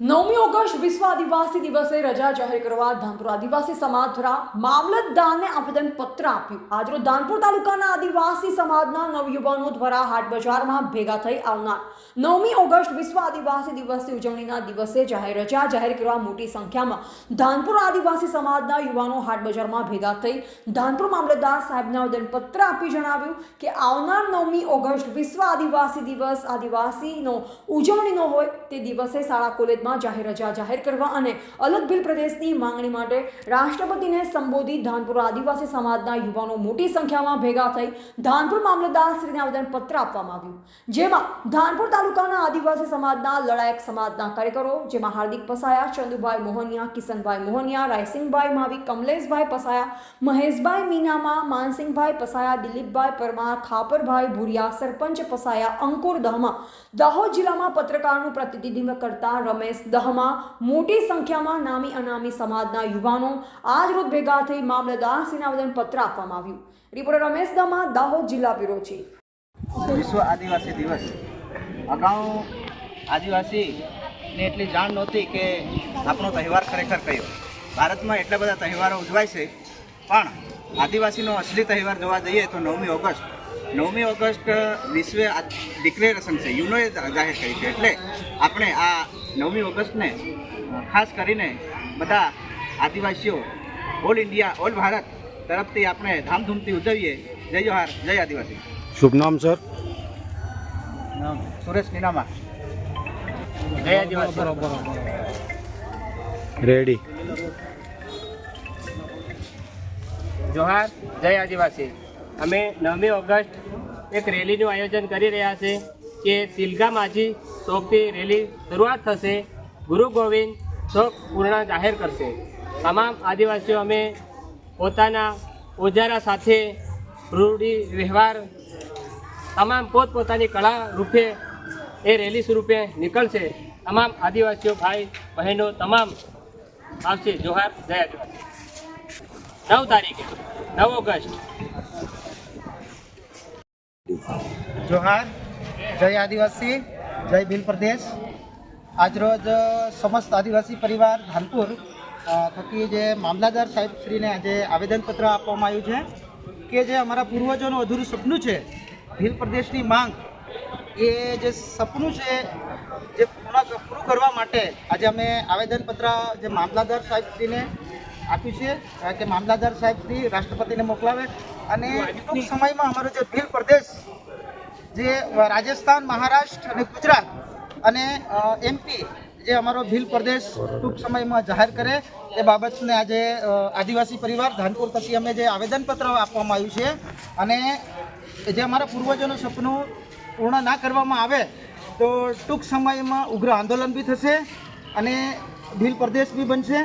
નવમી ઓગસ્ટ વિશ્વ આદિવાસી દિવસે રજા જાહેર કરવા ધાનપુર આદિવાસી સમાજ દ્વારા મામલતદારને આવેદન પત્ર આપ્યું. આજરોજ ધાનપુર તાલુકાના આદિવાસી સમાજના નવયુવાનો દ્વારા હાટ બજારમાં ભેગા થઈ આવનાર નવમી ઓગસ્ટ વિશ્વ આદિવાસી દિવસની ઉજવણીના દિવસે જાહેર રજા જાહેર કરવા મોટી સંખ્યામાં ધાનપુર આદિવાસી સમાજના યુવાનો હાટ બજારમાં ભેગા થઈ ધાનપુર મામલતદાર સાહેબને આવેદન પત્ર આપી જણાવ્યું કે આવનાર નવમી ઓગસ્ટ વિશ્વ આદિવાસી દિવસ આદિવાસીનો ઉજવણીનો હોય તે દિવસે શાળા, કોલેજમાં જાહેર રજા જાહેર કરવા અને અલગ ભીલ પ્રદેશની માંગણી માટે રાષ્ટ્રપતિને સંબોધી ધાનપુર આદિવાસી સમાજના યુવાનો મોટી સંખ્યામાં ભેગા થઈ ધાનપુર મામલતદારશ્રીને આવેદન પત્ર આપવામાં આવ્યું. જેમાં ધાનપુર તાલુકાના આદિવાસી સમાજના લડાયક સમાજના કાર્યકરો, જેમાં હાર્દિક પસાયા, ચંદુભાઈ મોહનિયા, કિશનભાઈ મોહનિયા, રાયસિંહભાઈ માવી કમલેશભાઈ પસાયા, મહેશભાઈ મીનામાં, માનસિંહભાઈ પસાયા, દિલીપભાઈ પરમાર, ખાપરભાઈ ભુરિયા, સરપંચ પસાયા, અંકુર દહમા. દાહોદ જિલ્લામાં પત્રકારનું પ્રતિનિધિત્વ કરતા રમેશ દહમા મોટી સંખ્યામાં નામી અનામી સમાજના યુવાનો આજરોજ ભેગા થઈ મામલતદારશ્રીને આવેદન પત્ર આપવામાં આવ્યું. રિપોર્ટર રમેશ દહમા, દાહોદ જિલ્લા બ્યુરો ચીફ. વિશ્વ આદિવાસી દિવસ. અગાઉ આદિવાસીને એટલી જાણ નહોતી કે આપણો તહેવાર ખરેખર કયો. ભારતમાં એટલા બધા તહેવારો ઉજવાય છે, પણ આદિવાસીનો અસલી તહેવાર જોવા જઈએ તો નવમી ઓગસ્ટ. નવમી ઓગસ્ટ વિશ્વે ડિક્લેરેશન છે યુનોએ જાહેર કરી છે. એટલે આપણે આ નવમી ઓગસ્ટને ખાસ કરીને બધા આદિવાસીઓ ઓલ ઇન્ડિયા ઓલ ભારત તરફથી આપણે ધામધૂમથી ઉજવીએ. જય જોહાર જય આદિવાસી. શુભ નામ સર. સુરેશ નીનામા જય આદિવાસી. રેડી. જોહાર જય આદિવાસી. અમે નવમી ઓગસ્ટ એક રેલીનું આયોજન કરી રહ્યા છે કે સિલગા માજી રેલી શરૂઆત થશે. ગુરુ ગોવિંદ ચોક પૂર્ણ જાહેર કરશે. તમામ આદિવાસીઓ અમે પોતાના ઓજારા સાથે રૂઢી વ્યવહાર, તમામ પોતપોતાની કળા રૂપે એ રેલી સ્વરૂપે નીકળશે. તમામ આદિવાસીઓ, ભાઈ, બહેનો, તમામ આવશે. જોહાર, જય આદિવાસી. નવ તારીખે, નવ ઓગસ્ટ. જોહાર. જય આદિવાસી, જય ભીલ પ્રદેશ. આજરોજ સમસ્ત આદિવાસી પરિવાર ધાનપુર થકી જે મામલાદાર સાહેબશ્રીને આજે આવેદનપત્ર આપવામાં આવ્યું છે કે જે અમારા પૂર્વજોનું અધૂરું સપનું છે, ભીલ પ્રદેશની માંગ, એ જે સપનું છે, જે પૂર્ણ પૂરું કરવા માટે આજે અમે આવેદનપત્ર જે મામલાદાર સાહેબશ્રીને આપ્યું છે કે મામલાદાર સાહેબશ્રી રાષ્ટ્રપતિને મોકલાવે અને ટૂંક સમયમાં અમારો જે ભીલ પ્રદેશ જે રાજસ્થાન, મહારાષ્ટ્ર અને ગુજરાત અને એમપી જે અમારો ભીલ પ્રદેશ ટૂંક સમયમાં જાહેર કરે, એ બાબતને આજે આદિવાસી પરિવાર ધાનપુર થકી અમે જે આવેદનપત્ર આપવામાં આવ્યું છે અને જે અમારા પૂર્વજોનું સપનું પૂર્ણ ના કરવામાં આવે, તો ટૂંક સમયમાં ઉગ્ર આંદોલન બી થશે અને ભીલ પ્રદેશ બી બનશે.